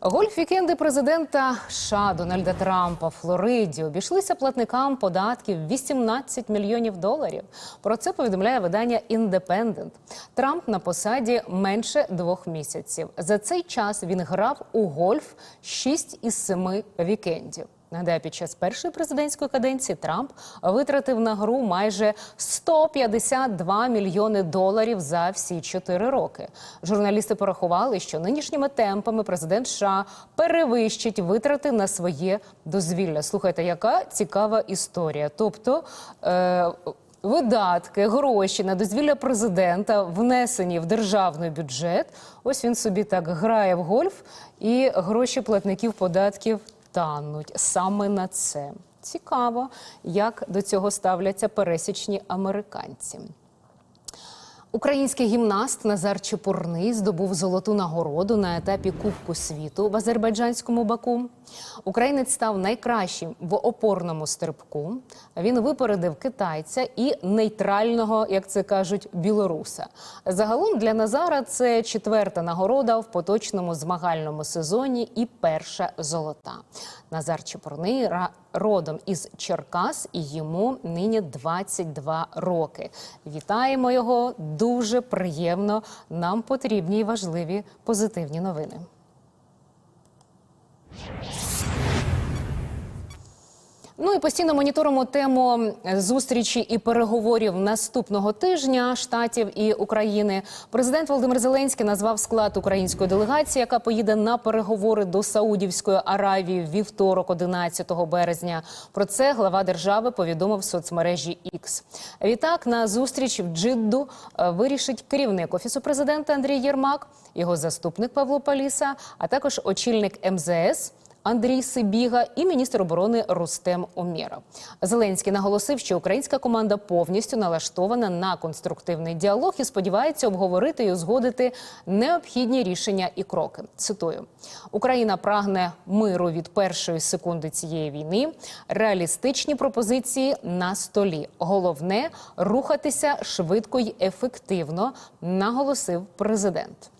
Гольф-вікенди президента США Дональда Трампа в Флориді обійшлися платникам податків 18 мільйонів доларів. Про це повідомляє видання «Індепендент». Трамп на посаді менше двох місяців. За цей час він грав у гольф 6 із 7 вікендів. Нагадаю, під час першої президентської каденції Трамп витратив на гру майже 152 мільйони доларів за всі чотири роки. Журналісти порахували, що нинішніми темпами президент США перевищить витрати на своє дозвілля. Слухайте, яка цікава історія. Тобто. Е- Видатки, гроші на дозвілля президента внесені в державний бюджет. Ось він собі так грає в гольф, і гроші платників податків тануть саме на це. Цікаво, як до цього ставляться пересічні американці. Український гімнаст Назар Чепурний здобув золоту нагороду на етапі Кубку світу в азербайджанському Баку. Українець став найкращим в опорному стрибку. Він випередив китайця і нейтрального, як це кажуть, білоруса. Загалом для Назара це четверта нагорода в поточному змагальному сезоні і перша золота. Назар Чепурний родом із Черкас, і йому нині 22 роки. Вітаємо його дуже приємно. Нам потрібні і важливі позитивні новини. Ну і постійно моніторимо тему зустрічі і переговорів наступного тижня штатів і України. Президент Володимир Зеленський назвав склад української делегації, яка поїде на переговори до Саудівської Аравії вівторок, 11 березня. Про це глава держави повідомив в соцмережі X. Відтак на зустріч в Джидду е, вирішить керівник офісу президента Андрій Єрмак, його заступник Павло Паліса, а також очільник МЗС. Андрій Сибіга і міністр оборони Рустем Омєров. Зеленський наголосив, що українська команда повністю налаштована на конструктивний діалог і сподівається обговорити і узгодити необхідні рішення і кроки. Цитую: Україна прагне миру від першої секунди цієї війни. Реалістичні пропозиції на столі. Головне рухатися швидко й ефективно, наголосив президент.